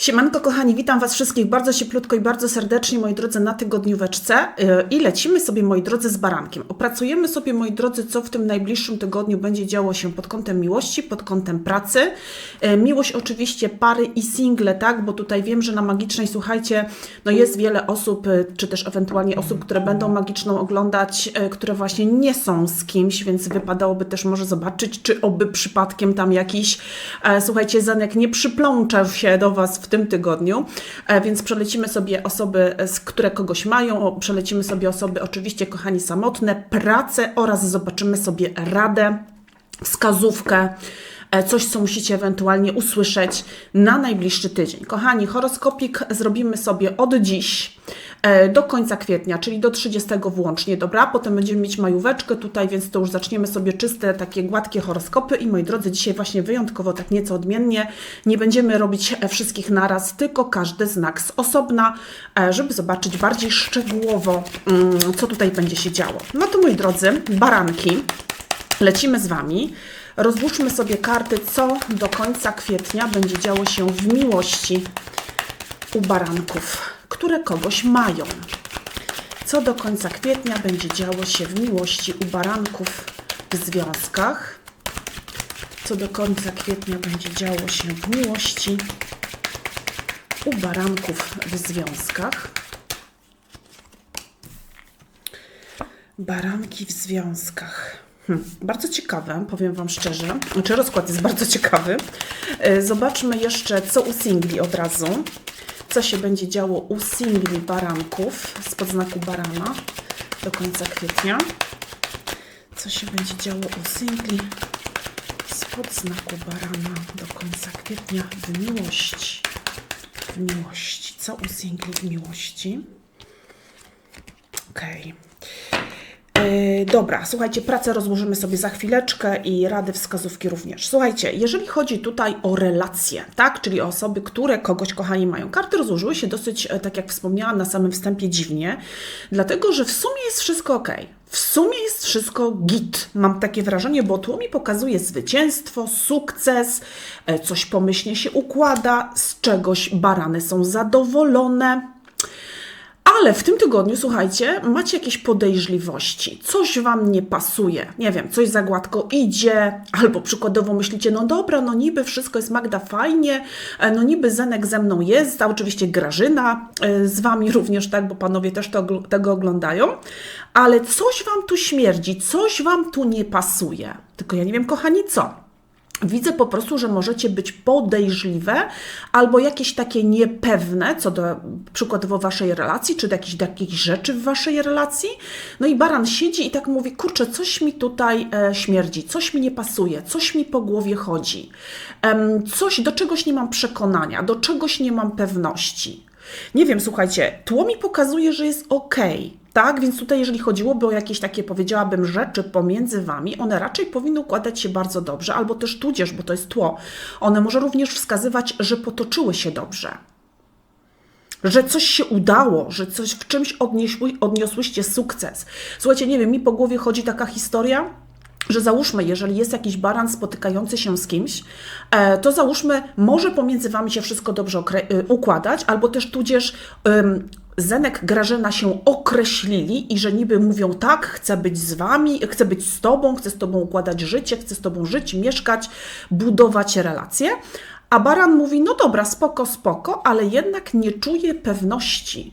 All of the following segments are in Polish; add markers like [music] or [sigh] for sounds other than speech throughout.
Siemanko kochani, witam Was wszystkich bardzo cieplutko i bardzo serdecznie, moi drodzy, na tygodnióweczce Yy, i lecimy sobie, moi drodzy, z barankiem. Opracujemy sobie, moi drodzy, co w tym najbliższym tygodniu będzie działo się pod kątem miłości, pod kątem pracy. Yy, Miłość oczywiście pary i single, tak, bo tutaj wiem, że na Magicznej, słuchajcie, no jest wiele osób, yy, czy też ewentualnie osób, które będą Magiczną oglądać, które właśnie nie są z kimś, więc wypadałoby też może zobaczyć, czy oby przypadkiem tam jakiś, e, słuchajcie, Zanek nie przyplączał się do Was w tym tygodniu, e, więc przelecimy sobie osoby, e, które kogoś mają, przelecimy sobie osoby oczywiście, kochani, samotne, pracę oraz zobaczymy sobie radę, wskazówkę, e, coś, co musicie ewentualnie usłyszeć na najbliższy tydzień. Kochani, horoskopik zrobimy sobie od dziś do końca kwietnia, czyli do 30 włącznie, dobra? Potem będziemy mieć majóweczkę tutaj, więc to już zaczniemy sobie czyste, takie gładkie horoskopy i moi drodzy, dzisiaj właśnie wyjątkowo tak nieco odmiennie, nie będziemy robić e, wszystkich naraz, tylko każdy znak z osobna, e, żeby zobaczyć bardziej szczegółowo, mm, co tutaj będzie się działo. No to moi drodzy, baranki, lecimy z Wami. Rozłóżmy sobie karty, co do końca kwietnia będzie działo się w miłości u baranków, które kogoś mają. Co do końca kwietnia będzie działo się w miłości u baranków w związkach. Co do końca kwietnia będzie działo się w miłości u baranków w związkach. Baranki w związkach. Hmm, bardzo ciekawe, powiem Wam szczerze. Znaczy, rozkład jest bardzo ciekawy. E, Zobaczmy jeszcze, co u singli od razu. Co się będzie działo u singli baranków spod znaku barana do końca kwietnia. Co się będzie działo u singli spod znaku barana do końca kwietnia w miłości. W miłości. Co u singli w miłości? Okej. Yy, Dobra, słuchajcie, pracę rozłożymy sobie za chwileczkę i rady, wskazówki również. Słuchajcie, jeżeli chodzi tutaj o relacje, tak, czyli osoby, które kogoś kochani mają, karty rozłożyły się dosyć, e, tak jak wspomniałam na samym wstępie, dziwnie, dlatego że w sumie jest wszystko ok. W sumie jest wszystko git, mam takie wrażenie, bo tło mi pokazuje zwycięstwo, sukces, e, coś pomyślnie się układa, z czegoś barany są zadowolone. Ale w tym tygodniu, słuchajcie, macie jakieś podejrzliwości, coś wam nie pasuje, nie wiem, coś za gładko idzie, albo przykładowo myślicie, no dobra, no niby wszystko jest Magda fajnie, e, no niby Zenek ze mną jest, a oczywiście Grażyna e, z wami [laughs] również, tak, bo panowie też to, tego oglądają, ale coś wam tu śmierdzi, coś wam tu nie pasuje. Tylko ja nie wiem, kochani, co. Widzę po prostu, że możecie być podejrzliwe albo jakieś takie niepewne co do przykładowo waszej relacji, czy do jakichś takich rzeczy w waszej relacji. No i baran siedzi i tak mówi: Kurczę, coś mi tutaj e, śmierdzi, coś mi nie pasuje, coś mi po głowie chodzi, coś do czegoś nie mam przekonania, do czegoś nie mam pewności. Nie wiem, słuchajcie, tło mi pokazuje, że jest ok. Tak, więc tutaj, jeżeli chodziłoby o jakieś takie, powiedziałabym, rzeczy pomiędzy wami, one raczej powinny układać się bardzo dobrze, albo też tudzież, bo to jest tło, one może również wskazywać, że potoczyły się dobrze. Że coś się udało, że coś w czymś odniosły, odniosłyście sukces. Słuchajcie, nie wiem, mi po głowie chodzi taka historia, że załóżmy, jeżeli jest jakiś baran spotykający się z kimś, e, to załóżmy, może pomiędzy wami się wszystko dobrze y, układać, albo też tudzież ym, Zenek, Grażyna się określili i że niby mówią tak, chcę być z wami, chcę być z tobą, chcę z tobą układać życie, chcę z tobą żyć, mieszkać, budować relacje. A baran mówi, no dobra, spoko, spoko, ale jednak nie czuję pewności.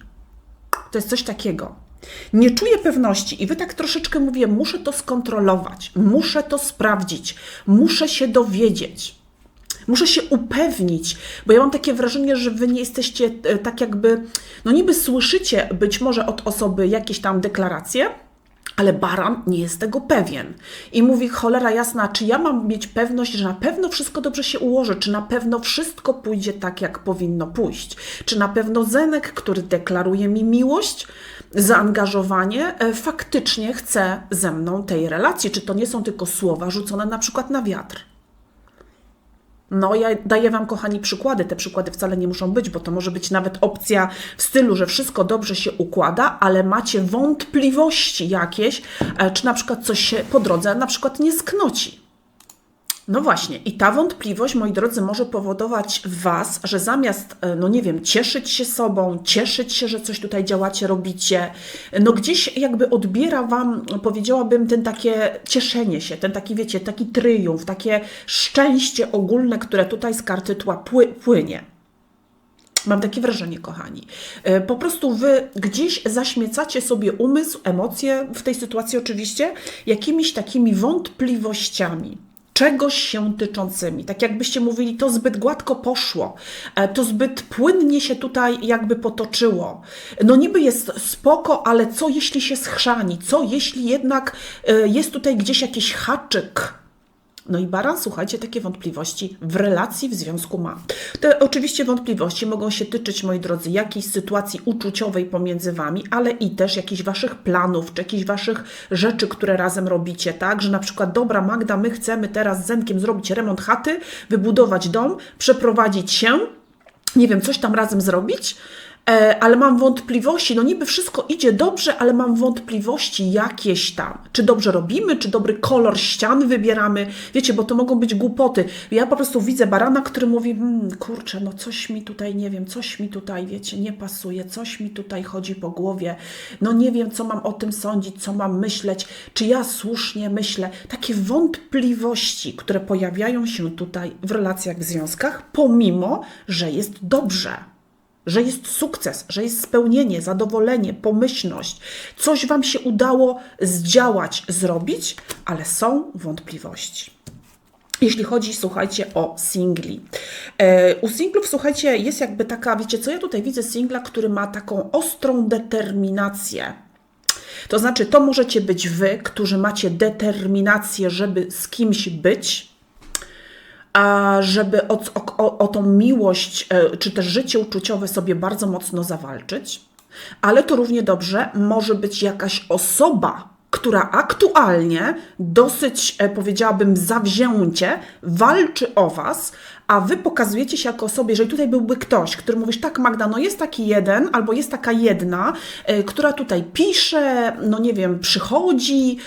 To jest coś takiego. Nie czuję pewności i wy tak troszeczkę mówię, muszę to skontrolować, muszę to sprawdzić, muszę się dowiedzieć. Muszę się upewnić, bo ja mam takie wrażenie, że wy nie jesteście e, tak jakby, no niby słyszycie być może od osoby jakieś tam deklaracje, ale baran nie jest tego pewien. I mówi, cholera jasna, czy ja mam mieć pewność, że na pewno wszystko dobrze się ułoży, czy na pewno wszystko pójdzie tak, jak powinno pójść, czy na pewno Zenek, który deklaruje mi miłość, zaangażowanie, e, faktycznie chce ze mną tej relacji, czy to nie są tylko słowa rzucone na przykład na wiatr. No, ja daję Wam, kochani, przykłady. Te przykłady wcale nie muszą być, bo to może być nawet opcja w stylu, że wszystko dobrze się układa, ale macie wątpliwości jakieś, e, czy na przykład coś się po drodze na przykład nie sknoci. No właśnie, i ta wątpliwość, moi drodzy, może powodować w Was, że zamiast, e, no nie wiem, cieszyć się sobą, cieszyć się, że coś tutaj działacie, robicie, no gdzieś jakby odbiera Wam, powiedziałabym, ten takie cieszenie się, ten taki, wiecie, taki triumf, takie szczęście ogólne, które tutaj z karty tła pły, płynie. Mam takie wrażenie, kochani. E, Po prostu wy gdzieś zaśmiecacie sobie umysł, emocje w tej sytuacji oczywiście, jakimiś takimi wątpliwościami. Czegoś się tyczącymi. Tak jakbyście mówili, to zbyt gładko poszło, e, to zbyt płynnie się tutaj jakby potoczyło. No niby jest spoko, ale co jeśli się schrzani? Co jeśli jednak e, jest tutaj gdzieś jakiś haczyk? No i Baran, słuchajcie, takie wątpliwości w relacji, w związku ma. Te oczywiście wątpliwości mogą się tyczyć, moi drodzy, jakiejś sytuacji uczuciowej pomiędzy Wami, ale i też jakichś Waszych planów, czy jakichś Waszych rzeczy, które razem robicie, tak? Że na przykład, dobra Magda, my chcemy teraz z Zenkiem zrobić remont chaty, wybudować dom, przeprowadzić się, nie wiem, coś tam razem zrobić, ale mam wątpliwości, no niby wszystko idzie dobrze, ale mam wątpliwości jakieś tam. Czy dobrze robimy, czy dobry kolor ścian wybieramy, wiecie, bo to mogą być głupoty. Ja po prostu widzę barana, który mówi, hmm, kurczę, no coś mi tutaj, nie wiem, coś mi tutaj, wiecie, nie pasuje, coś mi tutaj chodzi po głowie, no nie wiem, co mam o tym sądzić, co mam myśleć, czy ja słusznie myślę. Takie wątpliwości, które pojawiają się tutaj w relacjach, w związkach, pomimo, że jest dobrze że jest sukces, że jest spełnienie, zadowolenie, pomyślność. Coś Wam się udało zdziałać, zrobić, ale są wątpliwości. Jeśli chodzi, słuchajcie, o singli. E, u singlów, słuchajcie, jest jakby taka, wiecie co, ja tutaj widzę singla, który ma taką ostrą determinację. To znaczy, to możecie być Wy, którzy macie determinację, żeby z kimś być, a żeby o, o, o tą miłość e, czy też życie uczuciowe sobie bardzo mocno zawalczyć, ale to równie dobrze może być jakaś osoba, która aktualnie dosyć, e, powiedziałabym, zawzięcie walczy o Was, a Wy pokazujecie się jako osobie, jeżeli tutaj byłby ktoś, który mówisz, tak Magda, no jest taki jeden albo jest taka jedna, e, która tutaj pisze, no nie wiem, przychodzi,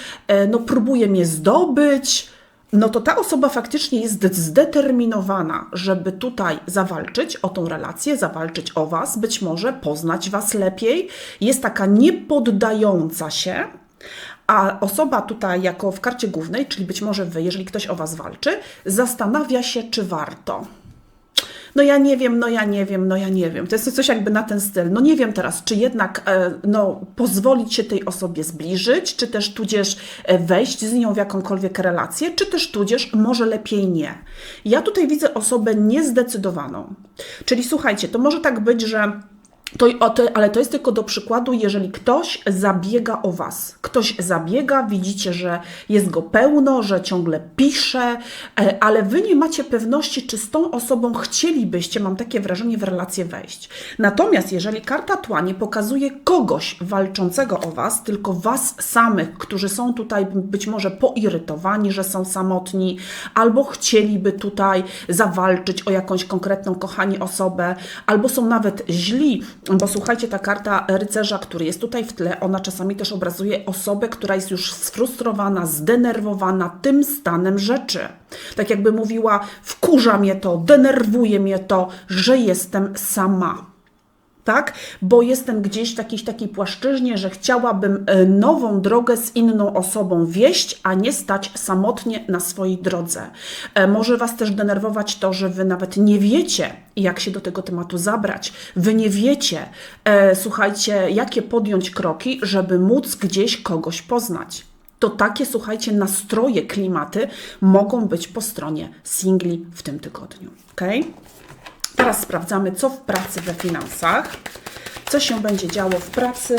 no próbuje mnie zdobyć, no to ta osoba faktycznie jest zdeterminowana, żeby tutaj zawalczyć o tą relację, zawalczyć o Was, być może poznać Was lepiej. Jest taka niepoddająca się, a osoba tutaj, jako w karcie głównej, czyli być może Wy, jeżeli ktoś o Was walczy, zastanawia się, czy warto no ja nie wiem, no ja nie wiem, no ja nie wiem. To jest coś jakby na ten styl. No nie wiem teraz, czy jednak e, no, pozwolić się tej osobie zbliżyć, czy też tudzież e, wejść z nią w jakąkolwiek relację, czy też tudzież może lepiej nie. Ja tutaj widzę osobę niezdecydowaną. Czyli słuchajcie, to może tak być, że to, ale to jest tylko do przykładu, jeżeli ktoś zabiega o Was. Ktoś zabiega, widzicie, że jest go pełno, że ciągle pisze, e, ale Wy nie macie pewności, czy z tą osobą chcielibyście, mam takie wrażenie, w relację wejść. Natomiast jeżeli karta tła nie pokazuje kogoś walczącego o Was, tylko Was samych, którzy są tutaj być może poirytowani, że są samotni, albo chcieliby tutaj zawalczyć o jakąś konkretną, kochani osobę, albo są nawet źli, bo słuchajcie, ta karta rycerza, który jest tutaj w tle, ona czasami też obrazuje osobę, która jest już sfrustrowana, zdenerwowana tym stanem rzeczy. Tak jakby mówiła, wkurza mnie to, denerwuje mnie to, że jestem sama tak? Bo jestem gdzieś w jakiejś takiej płaszczyźnie, że chciałabym e, nową drogę z inną osobą wieść, a nie stać samotnie na swojej drodze. E, może Was też denerwować to, że Wy nawet nie wiecie, jak się do tego tematu zabrać. Wy nie wiecie, e, słuchajcie, jakie podjąć kroki, żeby móc gdzieś kogoś poznać to takie, słuchajcie, nastroje, klimaty mogą być po stronie singli w tym tygodniu. ok? Teraz sprawdzamy, co w pracy we finansach. Co się będzie działo w pracy,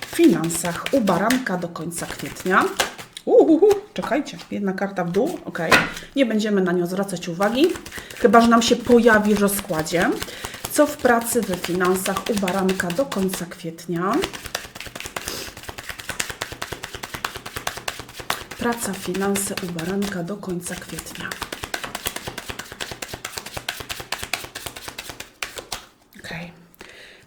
w finansach u baranka do końca kwietnia. Uhuhu, czekajcie, jedna karta w dół, ok. Nie będziemy na nią zwracać uwagi, chyba że nam się pojawi w rozkładzie. Co w pracy we finansach u baranka do końca kwietnia. Praca, finanse u baranka do końca kwietnia. Okay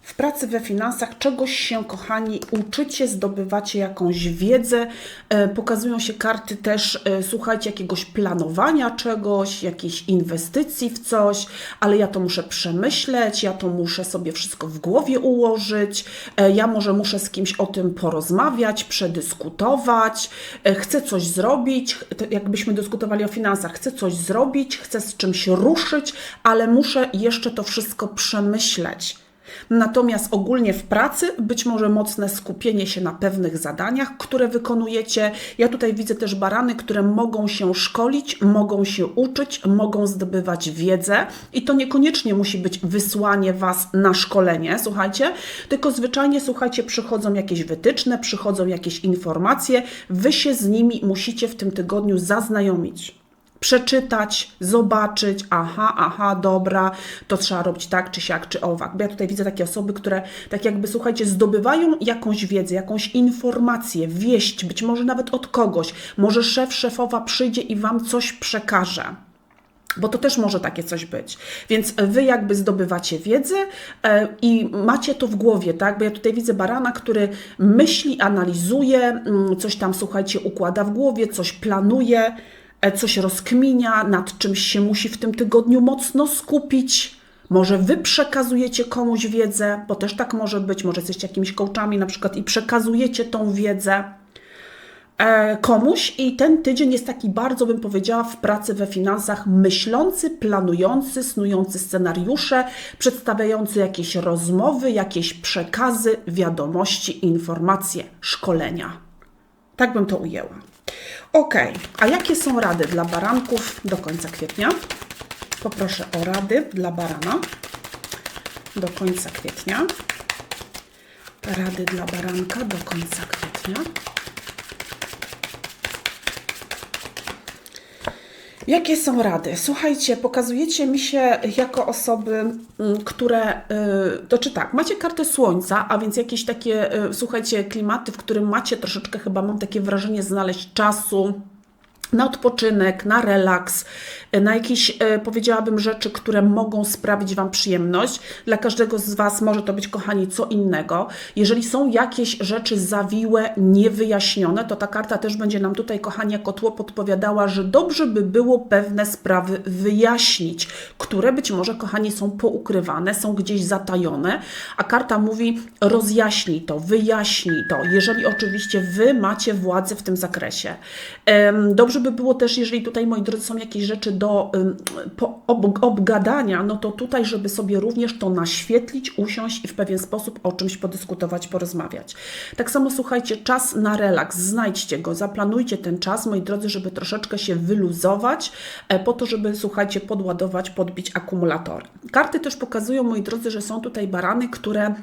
w pracy we finansach czegoś się, kochani, uczycie, zdobywacie jakąś wiedzę. E, pokazują się karty też, e, słuchajcie, jakiegoś planowania czegoś, jakiejś inwestycji w coś, ale ja to muszę przemyśleć, ja to muszę sobie wszystko w głowie ułożyć, e, ja może muszę z kimś o tym porozmawiać, przedyskutować, chcę coś zrobić, jakbyśmy dyskutowali o finansach, chcę coś zrobić, chcę z czymś ruszyć, ale muszę jeszcze to wszystko przemyśleć. Natomiast ogólnie w pracy być może mocne skupienie się na pewnych zadaniach, które wykonujecie. Ja tutaj widzę też barany, które mogą się szkolić, mogą się uczyć, mogą zdobywać wiedzę i to niekoniecznie musi być wysłanie Was na szkolenie, słuchajcie, tylko zwyczajnie, słuchajcie, przychodzą jakieś wytyczne, przychodzą jakieś informacje, Wy się z nimi musicie w tym tygodniu zaznajomić przeczytać, zobaczyć, aha, aha, dobra, to trzeba robić tak, czy siak, czy owak. Bo ja tutaj widzę takie osoby, które tak jakby, słuchajcie, zdobywają jakąś wiedzę, jakąś informację, wieść, być może nawet od kogoś. Może szef, szefowa przyjdzie i Wam coś przekaże. Bo to też może takie coś być. Więc wy jakby zdobywacie wiedzę e, i macie to w głowie, tak? Bo ja tutaj widzę barana, który myśli, analizuje, mm, coś tam, słuchajcie, układa w głowie, coś planuje, coś rozkminia, nad czymś się musi w tym tygodniu mocno skupić. Może wy przekazujecie komuś wiedzę, bo też tak może być, może jesteście jakimiś coachami na przykład i przekazujecie tą wiedzę e, komuś i ten tydzień jest taki bardzo, bym powiedziała, w pracy we finansach myślący, planujący, snujący scenariusze, przedstawiający jakieś rozmowy, jakieś przekazy, wiadomości, informacje, szkolenia. Tak bym to ujęła. Ok, a jakie są rady dla baranków do końca kwietnia? Poproszę o rady dla barana do końca kwietnia. Rady dla baranka do końca kwietnia. Jakie są rady? Słuchajcie, pokazujecie mi się jako osoby, mm, które, y, to czy tak, macie kartę słońca, a więc jakieś takie, y, słuchajcie, klimaty, w którym macie troszeczkę, chyba mam takie wrażenie, znaleźć czasu, na odpoczynek, na relaks, na jakieś, e, powiedziałabym, rzeczy, które mogą sprawić Wam przyjemność. Dla każdego z Was może to być, kochani, co innego. Jeżeli są jakieś rzeczy zawiłe, niewyjaśnione, to ta karta też będzie nam tutaj, kochani, jako tło podpowiadała, że dobrze by było pewne sprawy wyjaśnić, które być może, kochani, są poukrywane, są gdzieś zatajone, a karta mówi rozjaśnij to, wyjaśnij to, jeżeli oczywiście Wy macie władzę w tym zakresie. Dobrze by było też, jeżeli tutaj, moi drodzy, są jakieś rzeczy do ob, obgadania, no to tutaj, żeby sobie również to naświetlić, usiąść i w pewien sposób o czymś podyskutować, porozmawiać. Tak samo słuchajcie, czas na relaks, znajdźcie go, zaplanujcie ten czas, moi drodzy, żeby troszeczkę się wyluzować, e, po to, żeby, słuchajcie, podładować, podbić akumulatory. Karty też pokazują, moi drodzy, że są tutaj barany, które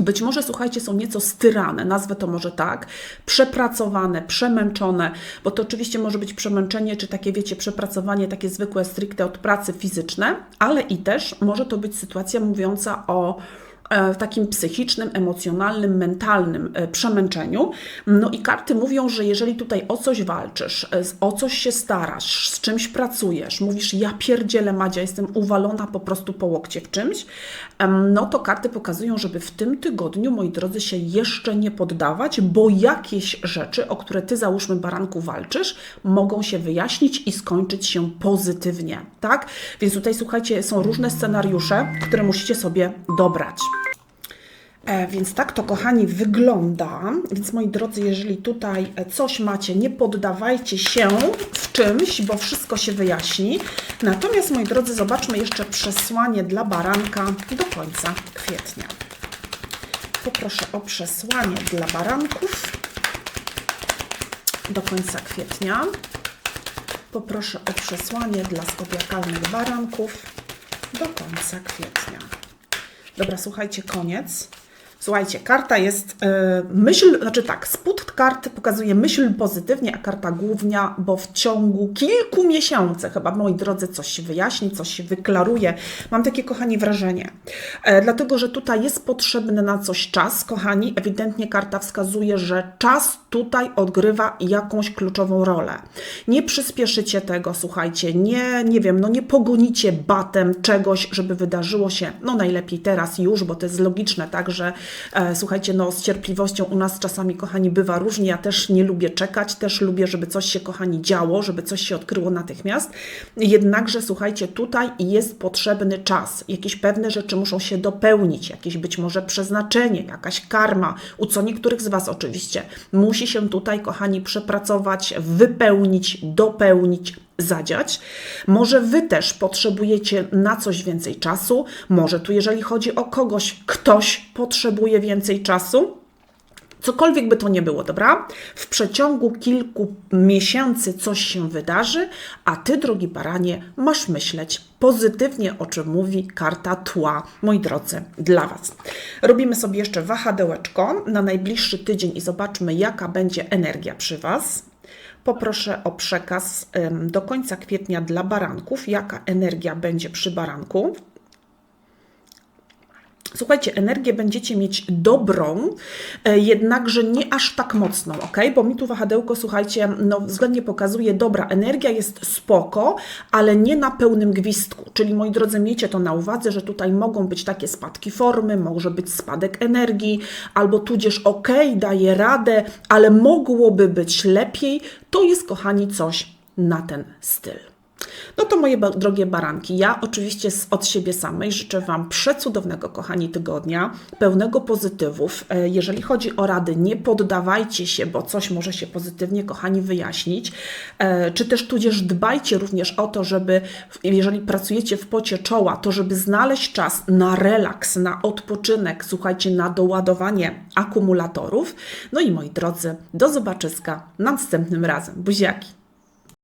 być może, słuchajcie, są nieco styrane, nazwę to może tak, przepracowane, przemęczone, bo to oczywiście może być przemęczenie, czy takie, wiecie, przepracowanie takie zwykłe, stricte od pracy fizyczne, ale i też może to być sytuacja mówiąca o w takim psychicznym, emocjonalnym, mentalnym e, przemęczeniu. No i karty mówią, że jeżeli tutaj o coś walczysz, e, o coś się starasz, z czymś pracujesz, mówisz, ja pierdzielę Madzia, jestem uwalona po prostu po łokcie w czymś, no to karty pokazują, żeby w tym tygodniu, moi drodzy, się jeszcze nie poddawać, bo jakieś rzeczy, o które Ty załóżmy baranku walczysz, mogą się wyjaśnić i skończyć się pozytywnie, tak? Więc tutaj, słuchajcie, są różne scenariusze, które musicie sobie dobrać. E, więc tak to, kochani, wygląda. Więc moi drodzy, jeżeli tutaj coś macie, nie poddawajcie się w czymś, bo wszystko się wyjaśni. Natomiast, moi drodzy, zobaczmy jeszcze przesłanie dla baranka do końca kwietnia. Poproszę o przesłanie dla baranków do końca kwietnia. Poproszę o przesłanie dla zodiakalnych baranków do końca kwietnia. Dobra, słuchajcie, koniec. Słuchajcie, karta jest e, myśl, znaczy tak, spód kart pokazuje myśl pozytywnie, a karta głównia, bo w ciągu kilku miesięcy, chyba moi drodzy, coś się wyjaśni, coś się wyklaruje. Mam takie, kochani, wrażenie. E, dlatego, że tutaj jest potrzebny na coś czas, kochani. Ewidentnie karta wskazuje, że czas tutaj odgrywa jakąś kluczową rolę. Nie przyspieszycie tego, słuchajcie, nie, nie wiem, no nie pogonicie batem czegoś, żeby wydarzyło się, no najlepiej teraz już, bo to jest logiczne, tak, że e, słuchajcie, no z cierpliwością u nas czasami, kochani, bywa różnie. Ja też nie lubię czekać, też lubię, żeby coś się, kochani, działo, żeby coś się odkryło natychmiast. Jednakże, słuchajcie, tutaj jest potrzebny czas. Jakieś pewne rzeczy muszą się dopełnić, jakieś być może przeznaczenie, jakaś karma, u co niektórych z Was oczywiście musi się tutaj, kochani, przepracować, wypełnić, dopełnić, zadziać. Może Wy też potrzebujecie na coś więcej czasu, może tu, jeżeli chodzi o kogoś, ktoś potrzebuje więcej czasu. Cokolwiek by to nie było, dobra? W przeciągu kilku miesięcy coś się wydarzy, a ty, drogi baranie, masz myśleć pozytywnie, o czym mówi karta tła, moi drodzy, dla Was. Robimy sobie jeszcze wahadełeczko na najbliższy tydzień i zobaczmy, jaka będzie energia przy Was. Poproszę o przekaz do końca kwietnia dla baranków, jaka energia będzie przy baranku. Słuchajcie, energię będziecie mieć dobrą, e, jednakże nie aż tak mocną, ok? Bo mi tu wahadełko, słuchajcie, no względnie pokazuje, dobra, energia jest spoko, ale nie na pełnym gwizdku. Czyli moi drodzy, miejcie to na uwadze, że tutaj mogą być takie spadki formy, może być spadek energii, albo tudzież ok, daje radę, ale mogłoby być lepiej. To jest, kochani, coś na ten styl. No to moje drogie baranki, ja oczywiście od siebie samej życzę Wam przecudownego, kochani, tygodnia, pełnego pozytywów. E, Jeżeli chodzi o rady, nie poddawajcie się, bo coś może się pozytywnie, kochani, wyjaśnić. E, Czy też tudzież dbajcie również o to, żeby, jeżeli pracujecie w pocie czoła, to żeby znaleźć czas na relaks, na odpoczynek, słuchajcie, na doładowanie akumulatorów. No i moi drodzy, do zobaczyska następnym razem. Buziaki!